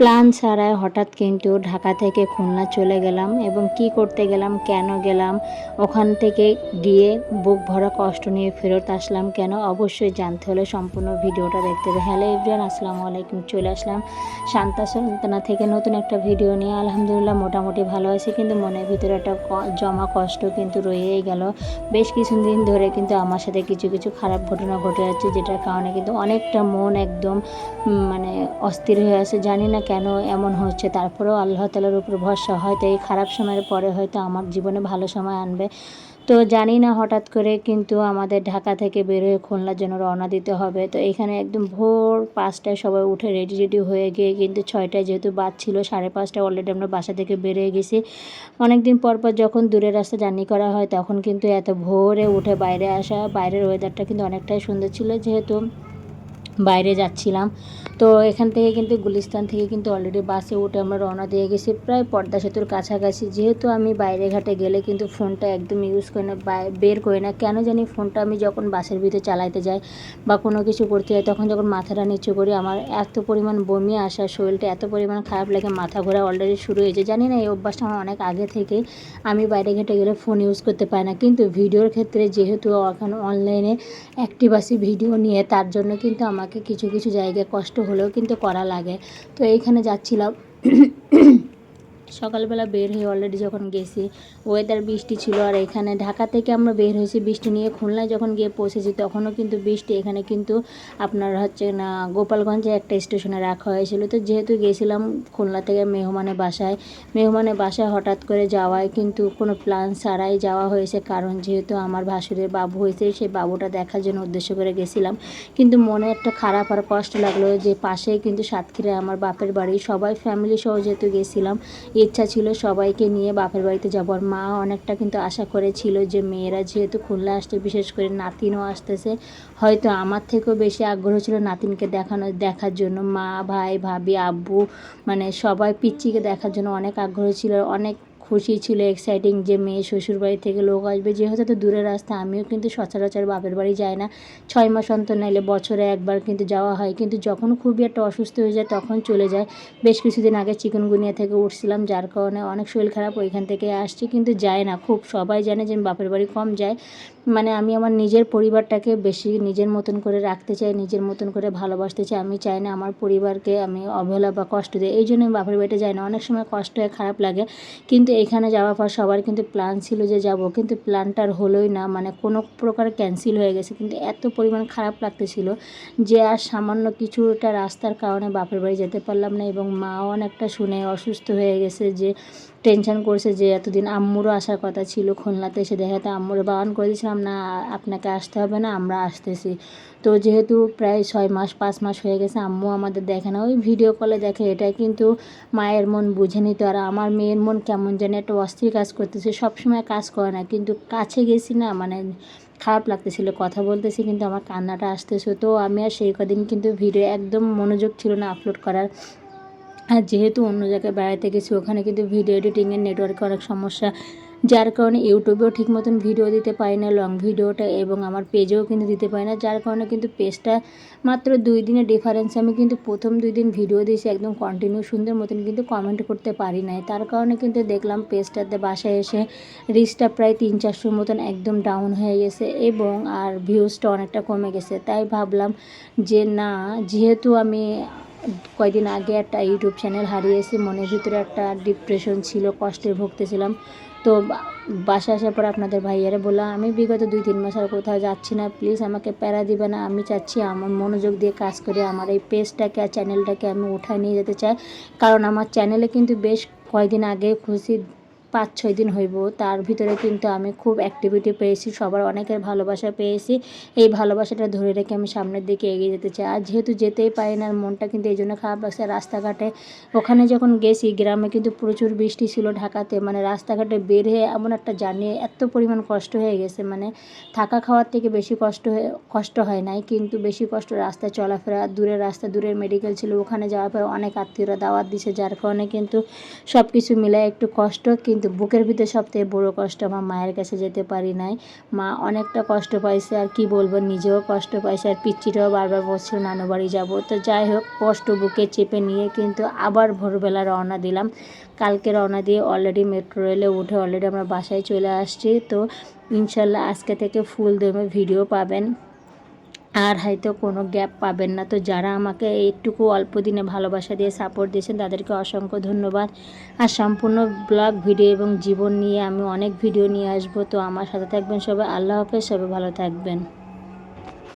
Plan ছাড়াই হঠাৎ কিন্তু ঢাকা থেকে খুলনা চলে গেলাম এবং কি করতে গেলাম, কেন গেলাম, ওখান থেকে গিয়ে বুক ভরা কষ্ট নিয়ে ফেরত আসলাম কেন অবশ্যই জানতে হলে সম্পূর্ণ ভিডিওটা দেখতে হবে। হ্যালো এভরিয়ান আসসালামু আলাইকুম, চলে আসলাম শান্তা সন্তানা থেকে নতুন একটা ভিডিও নিয়ে। আলহামদুলিল্লাহ মোটামুটি ভালো আছে কিন্তু মনের ভিতরে একটা জমা কষ্ট কিন্তু রয়েই গেল। বেশ কিছুদিন ধরে কিন্তু আমার সাথে কিছু কিছু খারাপ ঘটনা ঘটে যাচ্ছে যেটার কারণে কিন্তু অনেকটা মন একদম মানে অস্থির হয়ে আছে। জানি না কেন এমন হচ্ছে? তারপরেও আল্লাহ তালার উপর ভরসা হয়তো এই খারাপ সময়ের পরে হয়তো আমার জীবনে ভালো সময় আনবে। তো জানি না হঠাৎ করে কিন্তু আমাদের ঢাকা থেকে বের হয়ে খুলনার জন্য রওনা দিতে হবে। তো এখানে একদম ভোর পাঁচটায় সবাই উঠে রেডি রেডি হয়ে গিয়ে কিন্তু ছয়টায় যেহেতু বাদ ছিল, সাড়ে পাঁচটায় অলরেডি আমরা বাসা থেকে বেরিয়ে গেছি। অনেকদিন পর পর যখন দূরের রাস্তা জার্নি করা হয় তখন কিন্তু এত ভোরে উঠে বাইরে আসা, বাইরের ওয়েদারটা কিন্তু অনেকটাই সুন্দর ছিল যেহেতু বাইরে যাচ্ছিলাম। তো এখান থেকে কিন্তু গুলিস্তান থেকে কিন্তু অলরেডি বাসে উঠে আমরা রওনা দিয়ে গেছি। প্রায় পর্দা সেতুর কাছাকাছি। যেহেতু আমি বাইরে ঘাটে গেলে কিন্তু ফোনটা একদম ইউজ করি না বের করি না, কেন জানি ফোনটা আমি যখন বাসের ভিতরে চালাইতে যাই বা কোনো কিছু করতে যাই, তখন যখন মাথাটা নিচু করি, আমার এত পরিমাণ বমি আসা, শরীরটা এত পরিমাণ খারাপ লাগে, মাথা ঘোরা অলরেডি শুরু হয়েছে জানি না, এই অভ্যাসটা আমার অনেক আগে থেকে আমি বাইরে ঘাটে গেলে ফোন ইউজ করতে পারি না। কিন্তু ভিডিওর ক্ষেত্রে যেহেতু এখন অনলাইনে অ্যাক্টিভ আছি ভিডিও নিয়ে, তার জন্য কিন্তু আমাকে কিছু কিছু জায়গায় কষ্ট হলেও কিন্তু করা লাগে। তো এইখানে যাচ্ছিলাম। সকালবেলা বের হয়ে অলরেডি যখন গেছি ওয়েদার বৃষ্টি ছিল আর এখানে ঢাকা থেকে আমরা বের হয়েছি বৃষ্টি নিয়ে খুলনায় যখন গিয়ে পৌঁছেছি তখনও কিন্তু বৃষ্টি। এখানে কিন্তু আপনার হচ্ছে না, গোপালগঞ্জে একটা স্টেশনে রাখা হয়েছিল। তো যেহেতু গেছিলাম খুলনা থেকে মেহমানের বাসায় মেহমানের বাসায় হঠাৎ করে যাওয়ায় কিন্তু কোনো প্ল্যান ছাড়াই যাওয়া হয়েছে। কারণ যেহেতু আমার ভাসুরের বাবু হয়েছে সেই বাবুটা দেখার জন্য উদ্দেশ্য করে গেছিলাম। কিন্তু মনে একটা খারাপ আর কষ্ট লাগল যে পাশেই কিন্তু সাতক্ষীরায় আমার বাপের বাড়ি। সবাই ফ্যামিলি সহ যেহেতু গেছিলাম ইচ্ছা ছিল সবাইকে নিয়ে বাপের বাড়িতে যাবার আর মা অনেকটা কিন্তু আশা করেছিল যে মেয়েরা যেহেতু খুলনা আসছে, বিশেষ করে নাতিনও আসতেছে, হয়তো আমার থেকেও বেশি আগ্রহ ছিল নাতিনকে দেখানো, দেখার জন্য। মা, ভাই, ভাবি, আব্বু মানে সবাই পিচ্চিকে দেখার জন্য অনেক আগ্রহ ছিল। অনেক খুশি ছিল এক্সাইটিং যে মেয়ে শ্বশুর বাড়ি থেকে লোক আসবে, যেহেতু তো দূরের রাস্তা, আমিও কিন্তু সচরাচর বাপের বাড়ি যাই না। ছয় মাস অন্তর নাইলে বছরে একবার কিন্তু যাওয়া হয়, কিন্তু যখন খুবই একটা অসুস্থ হয়ে যায় তখন চলে যায়। বেশ কিছুদিন আগে চিকনগুনিয়া থেকে উঠছিলাম, যার কারণে অনেক শরীর খারাপ, ওইখান থেকে আসছি, কিন্তু যায় না। খুব সবাই জানে যে আমি বাপের বাড়ি কম যায়। মানে আমি আমার নিজের পরিবারটাকে বেশি নিজের মতন করে রাখতে চাই, নিজের মতন করে ভালোবাসতে চাই। আমি চাই না আমার পরিবারকে আমি অবহেলা বা কষ্ট দিই, এই জন্য আমি বাপের বাড়িতে যাই না। অনেক সময় কষ্ট হয় খারাপ লাগে, কিন্তু এখানে যাওয়ার পর সবার কিন্তু প্ল্যান ছিল যে যাব, কিন্তু প্ল্যানটার হলোই না। মানে কোনো প্রকার ক্যান্সেল হয়ে গেছে। কিন্তু এত পরিমাণ খারাপ লাগতেছিল যে আর সামান্য কিছুটা রাস্তার কারণে বাপের বাড়ি যেতে পারলাম না এবং মাও অনেকটা শুনে অসুস্থ হয়ে গেছে যে টেনশন করছে যে এতদিন আম্মুরও আসার কথা ছিল, খুলনাতে এসে দেখাতে আম্মুরে বারণ করে দিয়েছিলাম, না, আপনাকে আসতে হবে না, আমরা আসতেছি। তো যেহেতু প্রায় ছয় মাস, পাঁচ মাস হয়ে গেছে, আম্মু আমাদের দেখে না। ওই ভিডিও কলে দেখে এটা কিন্তু মায়ের মন বুঝে নিত আর আমার মেয়ের মন কেমন যেন একটা অস্থির কাজ করতেছে, সবসময় কাজ করে না। কিন্তু কাছে গেছি না মানে খারাপ লাগতেছিল, কথা বলতেছি, কিন্তু আমার কান্নাটা আসতেছে। তো আমি আর সেই কদিন কিন্তু ভিডিও একদম মনোযোগ ছিল না আপলোড করার। আর যেহেতু অন্য জায়গায় বেড়াতে গেছি, ওখানে কিন্তু ভিডিও এডিটিংয়ের নেটওয়ার্কে অনেক সমস্যা। যার কারণে ইউটিউবেও ঠিক মতন ভিডিও দিতে পারি না লং ভিডিওটা এবং আমার পেজেও কিন্তু দিতে পারি না। যার কারণে কিন্তু পেজটা মাত্র দুই দিনের ডিফারেন্স আমি কিন্তু প্রথম দুই দিন ভিডিও দিয়েছি, একদম কন্টিনিউ সুন্দর মতন কিন্তু কমেন্ট করতে পারি নাই। তার কারণে কিন্তু দেখলাম পেজটাতে বাসায় এসে রিচটা প্রায় তিন চারশোর মতন একদম ডাউন হয়ে গেছে এবং আর ভিউজটা অনেকটা কমে গেছে। তাই ভাবলাম যে না, যেহেতু আমি কয়দিন আগে একটা ইউটিউব চ্যানেল হারিয়েছি, মনের ভিতরে একটা ডিপ্রেশন ছিল, কষ্টে ভুগতেছিলাম। তো বাসা আসার পর আপনাদের ভাইয়ারে বললাম, আমি বিগত দুই, তিন মাস আর কোথাও যাচ্ছি না প্লিজ আমাকে প্যারা দিবে না। আমি চাচ্ছি আমার মনোযোগ দিয়ে কাজ করে আমার এই পেজটাকে আর চ্যানেলটাকে আমি উঠায় নিয়ে যেতে চাই। কারণ আমার চ্যানেলে কিন্তু বেশ কয়দিন আগে খুশি পাঁচ ছয় দিন হইব। তার ভিতরে কিন্তু আমি খুব অ্যাক্টিভিটি পেয়েছি, সবার অনেকের ভালোবাসা পেয়েছি। এই ভালোবাসাটা ধরে রেখে আমি সামনের দিকে এগিয়ে যেতে চাই। আর যেহেতু যেতেই পারি না মনটা কিন্তু এই জন্য খারাপ লাগছে, রাস্তাঘাটে। ওখানে যখন গেছি, গ্রামে কিন্তু প্রচুর বৃষ্টি ছিল ঢাকাতে মানে রাস্তাঘাটে বের হয়ে এমন একটা জার্নি, এত পরিমাণ কষ্ট হয়ে গেছে মানে থাকা খাওয়ার থেকে বেশি কষ্ট হয়ে, কষ্ট হয় নাই। কিন্তু বেশি কষ্ট রাস্তায় চলাফেরা, দূরের রাস্তা, দূরের মেডিকেল ছিল, ওখানে যাওয়ার পর অনেক আত্মীয়রা দাওয়াত দিছে, যার কারণে কিন্তু সব কিছু মিলে একটু কষ্ট। কিন্তু কিন্তু বুকের ভিতরে সবথেকে বড় কষ্ট আমার মায়ের কাছে যেতে পারি নাই। মা অনেকটা কষ্ট পাইছে, আর কি বলব, নিজেও কষ্ট পাইছে, আর পিচ্চিটাও বারবার বলছিল নানু বাড়ি যাব। তো যাই হোক, কষ্ট বুকে চেপে নিয়ে কিন্তু আবার ভোরবেলা রওনা দিলাম। কালকে রওনা দিয়ে অলরেডি মেট্রো রেলে উঠে অলরেডি আমরা বাসায় চলে আসছি। তো ইনশাল্লাহ আজকে থেকে ফুল দমে ভিডিও পাবেন। আর হয়তো কোনো গ্যাপ পাবেন না। তো যারা আমাকে এইটুকু অল্প দিনে ভালোবাসা দিয়ে সাপোর্ট দিয়েছেন, তাদেরকে অসংখ্য ধন্যবাদ। আর সম্পূর্ণ ব্লগ ভিডিও এবং জীবন নিয়ে আমি অনেক ভিডিও নিয়ে আসব। তো আমার সাথে থাকবেন সবাই। আল্লাহ হাফেজ। সবাই ভালো থাকবেন।